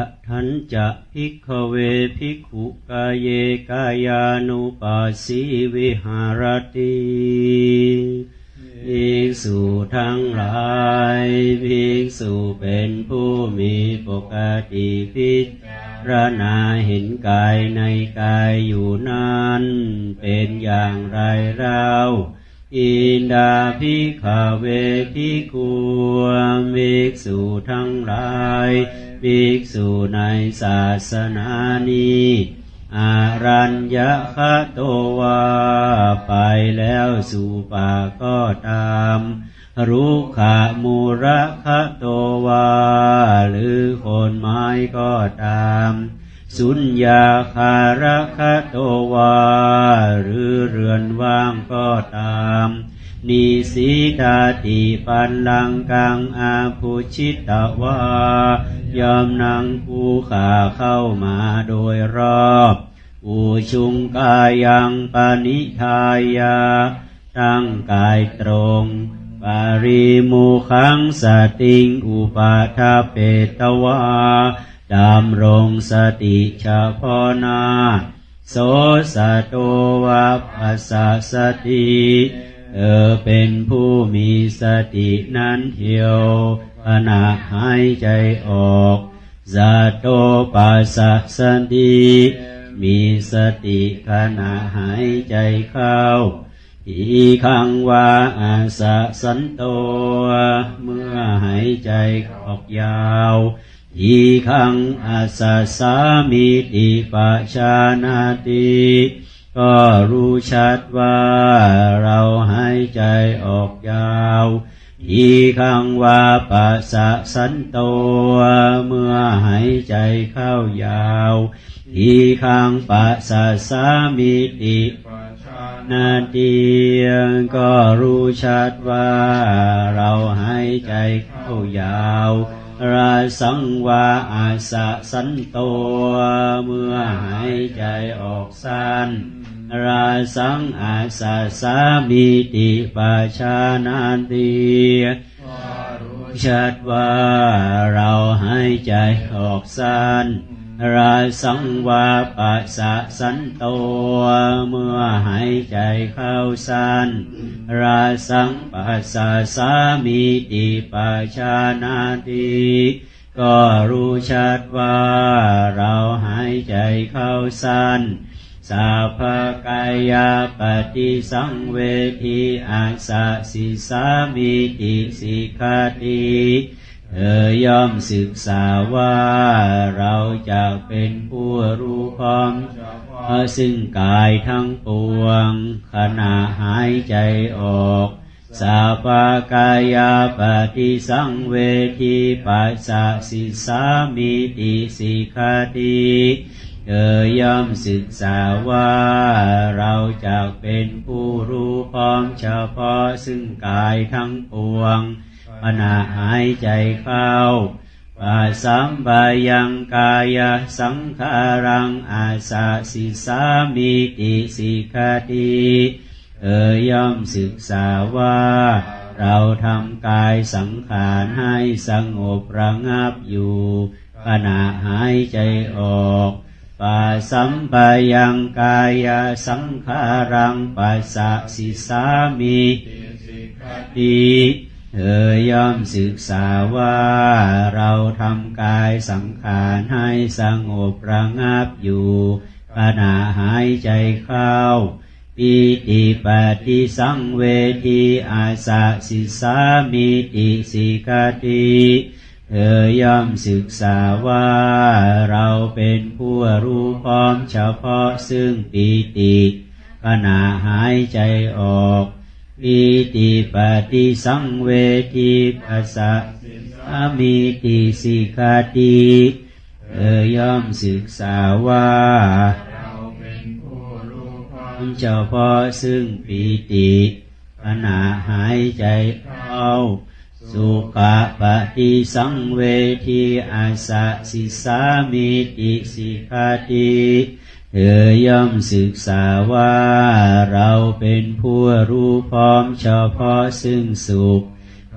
ะทันจะภิกเวภิกขุกายเยกายานุปัสสิวิหารติภิกษุทั้งหลายภิกษุเป็นผู้มีปกติพิจารณาเห็นกายในกายอยู่นั้นเป็นอย่างไรเราอินดาภิกเวภิกขุภิกษุทั้งหลาย ภิกษุในศาสนานี้อารัญญคะโตวาไปแล้วสู่ป่าก็ตามรุขามูระคะโตวาหรือคนไม้ก็ตาม สุญญาคาระคะโตวาหรือเรือนว่างก็ตาม นิสีตาติปันลังกังอาภูชิตตวายอมนางภูขาเข้ามาโดยรอบ อุชุงกายังปานิทายา ตั้งกายตรง ปาริมูขังสติงอุปาทาเปตวาดำรงสติเฉพาะนาโสสะโตวะปัสสะสติ เธอเป็นผู้มีสตินั้นเทียวขณะหายใจออกสะโตปัสสะสติมีสติขณะหายใจเข้าอีขังวาอาสะสันโต เมื่อหายใจออกยาวอีขังอาสะสามิติปัชานาติ ก็รู้ชัดว่าเราหายใจออกยาวอีขังวาปัสสะสันโตเมื่อหายใจเข้ายาวอีขังปัสสะสามิตินาทีก็รู้ชัดว่า เราหายใจเข้ายาวราสังวาอาสะสันโตเมื่อหายใจออกสั้น ราสังอาสาสามิติปัชานาตีชัดว่าเราหายใจออกสั้นราสังวาปัสสะสันโตเมื่อหายใจเข้าสั้นราสังปัสสะสามิติปัชานาติก็รู้ชัดว่าเราหายใจเข้าสั้น สัพพกายาปฏิสังเวทีอาสาสิสามิติสิกาติเธอย่อมศึกษาว่าเราจะเป็นผู้รู้พร้อมซึ่งกายทั้งปวง ขณะหายใจออกสัพกายาปฏิสังเวทีปัสสะสิสามิติสิกาติ เธอย่อมศึกษาว่า เราจะเป็นผู้รู้พร้อมเฉพาะซึ่งกายทั้งปวงขณะหายใจเข้าปัสสัมบายังกายสังขารังอาสาสิสามิติสิกาติเธอย่อมศึกษาว่า เราทำกายสังขารให้สงบระงับอยู่ขณะหายใจออก ปัสสัมปยังกายสังขารังปัสสะสิสามิติเธอย่อมศึกษาว่าเราทำกายสังขารให้สงบระงับอยู่ขณะหายใจเข้าปีติปฏิสังเวทีอาสะสิสามิติสิกติ เธอย่อมศึกษาว่าเราเป็นผู้รู้พร้อมเฉพาะซึ่งปีติขณะหายใจออกปีติปฏิสังเวทีปัสสะอามิติสิกาติเธอย่อมศึกษาว่าเราเป็นผู้รู้พร้อมเฉพาะซึ่งปีติขณะหายใจเข้า สุขปฏิสังเวทีอาสะสิสามิติสิกาติเธอย่อมศึกษาว่าเราเป็นผู้รู้พร้อมเฉพาะซึ่งสุข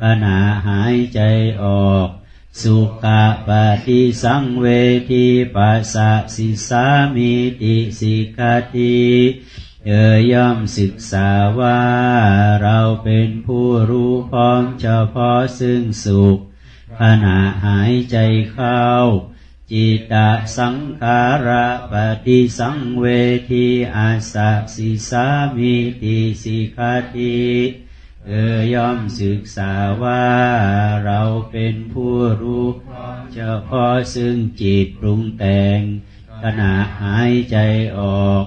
ขณะหายใจออก สุขะปฏิสังเวทีปัสสะสิสามิติสิกาติ เธอย่อมศึกษาว่าเราเป็นผู้รู้พร้อมเฉพาะซึ่งสุขขณะหายใจเข้า จิตตสังขาระปฏิสังเวทีอาสะสิสามิติสิกาติเธอย่อมศึกษาว่าเราเป็นผู้รู้เฉพาะซึ่งจิตปรุงแต่งขณะหายใจออก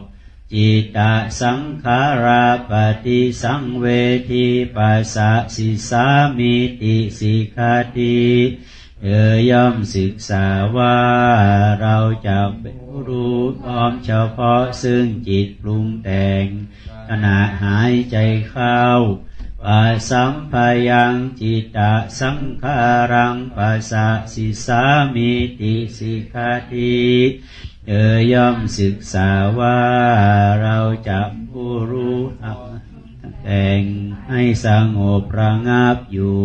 จิตตสังขาราปฏิสังเวทีปัสสะสิสามิติสิกาติเธอย่อมศึกษาว่า เราจะเป็นรู้พร้อมเฉพาะซึ่งจิตปรุงแต่ง ขณะหายใจเข้าปัสสัมพยังจิตตสังขารังปัสสะสิสามิติสิกาติ เธอย่อมศึกษาว่าเราจะผู้รู้แต่งให้สงบระงับอยู่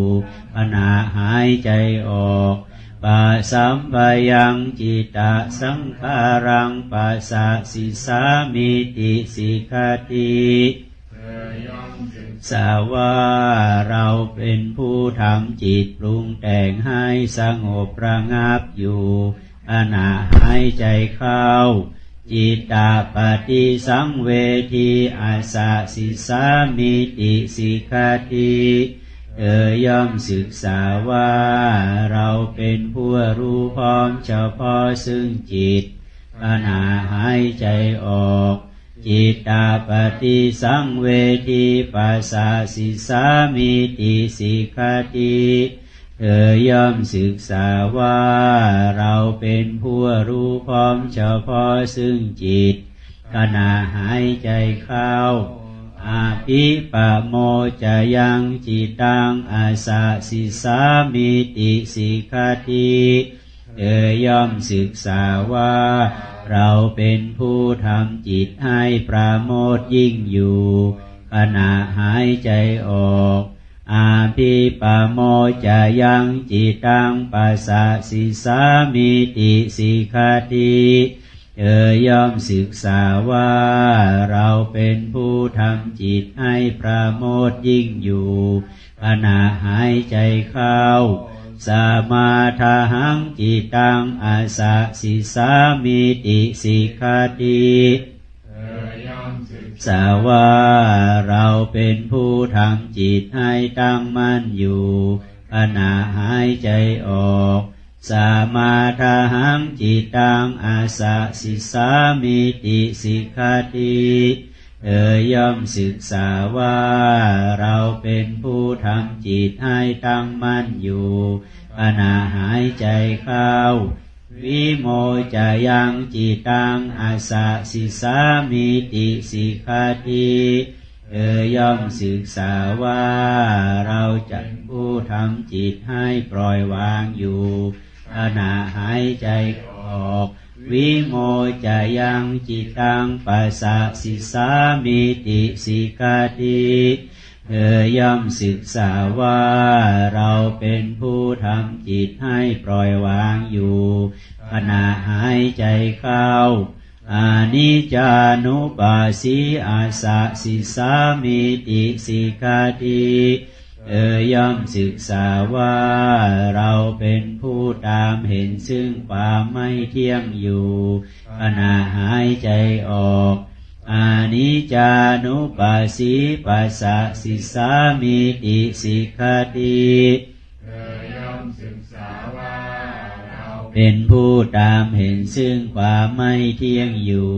ขณะหายใจออกปัสสัมปยังจิตตสังขารังปัสสะสิสามิติสิกาติสาว่าเราเป็นผู้ทำจิตปรุงแต่งให้สงบระงับอยู่ ขณะหายใจเข้า จิตตาปฏิสังเวทีอาสาสิสามิติสิกาติเธอย่อมศึกษาว่า เราเป็นผู้รู้พร้อมเฉพาะซึ่งจิตขณะหายใจออก จิตตาปฏิสังเวทีปัสสะสิสามิติสิกาติ เธอย่อมศึกษาว่าเราเป็นผู้รู้พร้อมเฉพาะซึ่งจิตขณะหายใจเข้าอาภิปะโมจะยังจิตังอาสาสิสามิติสิกาติเธอย่อมศึกษาว่า เราเป็นผู้ทำจิตให้ปราโมทยิ่งอยู่ ขณะหายใจออก อาภิปโมจะยังจิตตังปัสสะสิสามิติสิกาติเธอย่อมศึกษาว่าเราเป็นผู้ทำจิตให้ปราโมทยิ่งอยู่ขณะหายใจเข้าสมาทาหังจิตังอาสะสิสามิติสิกาติ สาวาเราเป็นผู้ทำจิตให้ตั้งมั่นอยู่ขณะหายใจออก สามาทาหังจิตตังอาสะสิสามิติสิกาติเธอย่อมศึกษาว่าเราเป็นผู้ทำจิตให้ตั้งมั่นอยู่ขณะหายใจเข้า วิโมจะยังจิตังอาสะสิสามิติสิกาติเธอย่อมศึกษาว่า เราจะผู้ทำจิตให้ปล่อยวางอยู่ขณะหายใจออก วิโมจะยังจิตังปัสสะสิสามิติสิกาติ เธอย่อมศึกษาว่าเราเป็นผู้ทำจิตให้ปล่อยวางอยู่ขณะหายใจเข้าอานิจานุปัสสีอาสะสิสามิติสิกาติเธอย่อมศึกษาว่าเราเป็นผู้ตามเห็นซึ่งความไม่เที่ยงอยู่ขณะหายใจออก อานิจานุปัสสีปัสสะสิสามิติสิกาติเป็นผู้ตามเห็นซึ่งความไม่เที่ยงอยู่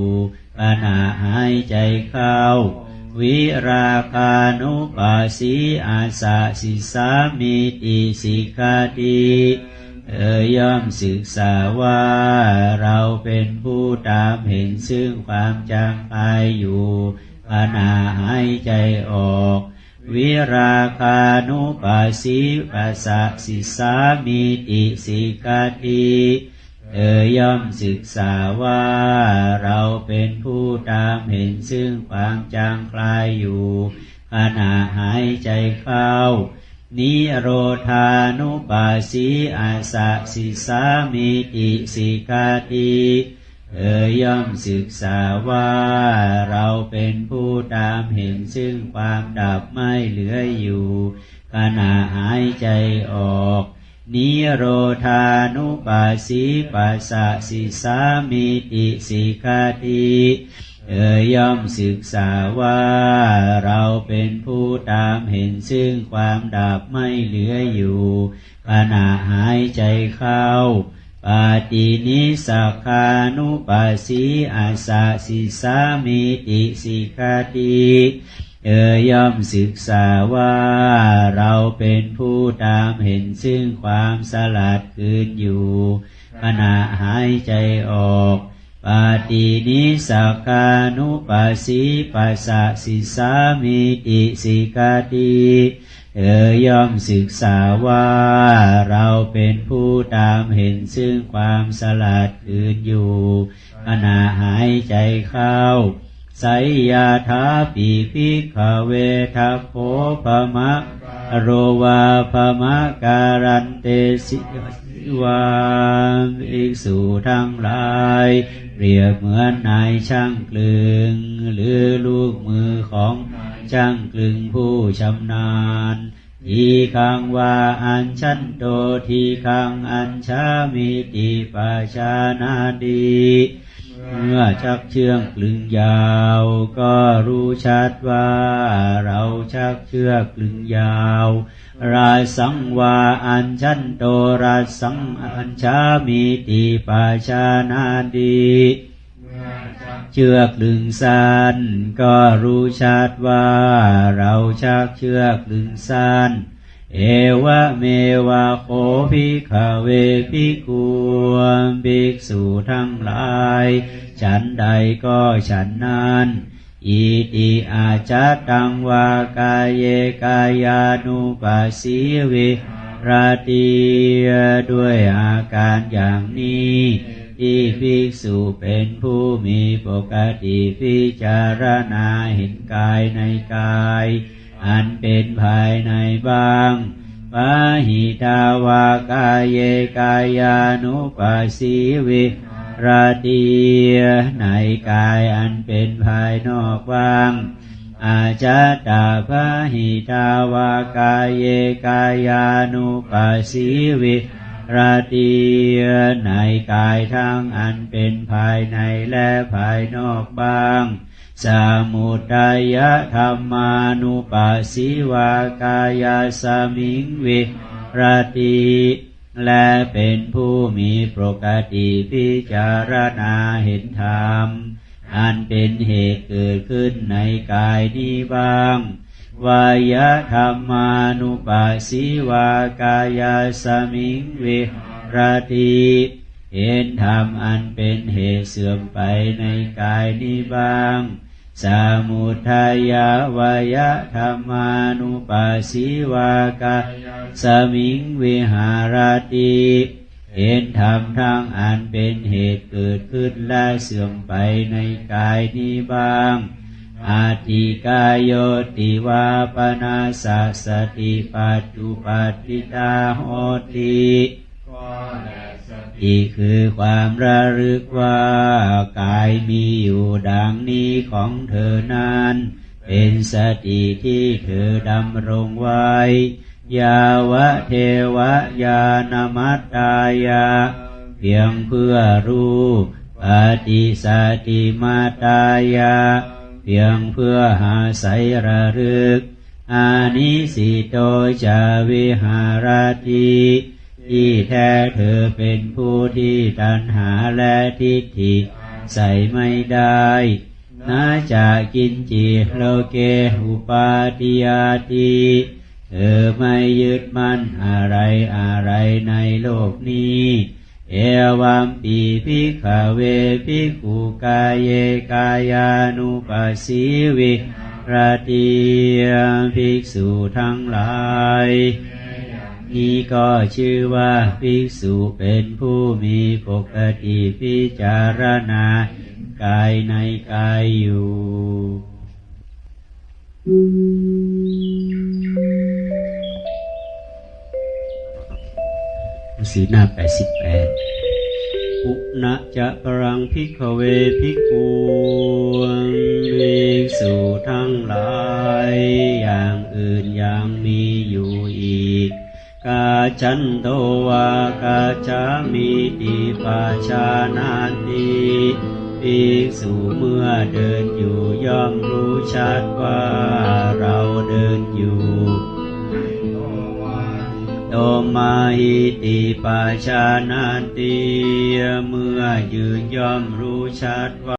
ขณะหายใจเข้า วิราคานุปัสสีอาสะสิสามิติสิกาติเธอย่อมศึกษาว่าเราเป็นผู้ตามเห็นซึ่งความจางตายอยู่ขณะหายใจออก วิราคานุปัสสีปัสสะสิสามิติสิกาติเธอย่อมศึกษาว่าเราเป็นผู้ตามเห็นซึ่งความจางคลายอยู่ขณะหายใจเข้า นิโรธานุปัสสีอาสะสิสามิติสิกาติเธอย่อมศึกษาว่าเราเป็นผู้ตามเห็นซึ่งความดับไม่เหลืออยู่ขณะหายใจออก นิโรธานุปัสสีปัสสะสิสามิติสิกาติ เธอย่อมศึกษาว่าเราเป็นผู้ตามเห็นซึ่งความดับไม่เหลืออยู่ ขณะหายใจเข้า ปาตินิสักขานุปัสสีอาสะสิสามิติสิกาติเธอย่อมศึกษาว่าเราเป็นผู้ตามเห็นซึ่งความสลัดคืนอยู่ ขณะหายใจออก ปาตินิสักานุปัสสีปัสสะสิสามิติสิกาติเธอย่อมศึกษาว่าเราเป็นผู้ตามเห็นซึ่งความสลัดอื่นอยู่ขณะหายใจเข้า ไสยาธาปีพิขเวทัพโพภมะโรวาภมะการันเตสิวามภิกษุทั้งหลายเปรียบเหมือนนายช่างกลึง หรือลูกมือของช่างกลึงผู้ชำนาญทีคังว่าอัญชันโตทีคังอัญชามิติปชานาดี เมื่อชักเชือกกลึงยาว ก็รู้ชัดว่า เราชักเชือกกลึงยาว ราสังวาอัญชันโตราสังอัญชามิติปาชานาดีเชือกลึงสั้นก็รู้ชัดว่า เราชักเชือกลึงสั้น เอวะเมวะโคภิกขเวภิกขุภิกษุทั้งหลาย ฉันใดก็ฉันนั้นอิติอาจัตตังวากายเยกายานุปัสสีวิราตีด้วยอาการอย่างนี้ที่ภิกษุเป็นผู้มีปกติพิจารณาเห็นกายในกาย อันเป็นภายในบางปาหิตาวากายเยกายานุปัสสีวิราตีในกายอันเป็นภายนอกบางอาจาตาภาหิตาวากายเยกายานุปัสสีวิราตีในกายทั้งอันเป็นภายในและภายนอกบาง สมุทัยธรรมานุปัสสิวากายสมิงวิรตีและเป็นผู้มีปกติพิจารณาเห็นธรรม อันเป็นเหตุเกิดขึ้นในกายนี้บ้างวายธรรมานุปัสสิวากายสมิงวิรตีเห็นธรรมอันเป็นเหตุเสื่อมไปในกายนี้บ้าง สมุทัยวายธรรมานุปัสสิวากาสมิงวิหารติเห็นธรรมทั้งอันเป็นเหตุเกิดขึ้นและเสื่อมไปในกายนี้บ้าง อาติกายโยติวาปนาสสติปัจจุปัติตาโหติอี กคือความระลึกว่ากายมีอยู่ดังนี้ของเธอนั้น เป็นสติที่เธอดำรงไว้ ยาวะเทวะยานมัตตายา เพียงเพื่อรู้ปฏิสติมาตายา เพียงเพื่อหาใสระลึก อานิสิโตจาวิหารติ ที่แท้เธอเป็นผู้ที่ตัณหาและทิฏฐิใส่ไม่ได้นาจากกินจิโลเกอุปาติยาติเธอไม่ยึดมั่นอะไรอะไรในโลกนี้ เอวัมปีพิขเวพิกุกายเยกายานุปัสสิวิราตีภิกษุทั้งหลาย นี้ก็ชื่อว่าภิกษุเป็นผู้มีปกติพิจารณากายในกายอยู่สือหน้าแปดสิบแปดอุณจะปรังพิกเวพิกูภิกษุทั้งหลาย อย่างอื่นยังมีอยู่ กาจันโตวากาจามิติปาชานาติภิกษุเมื่อเดินอยู่ย่อมรู้ชัดว่าเราเดินอยู่โตมาหิติปาชานาติเมื่อยืนย่อมรู้ชัดว่า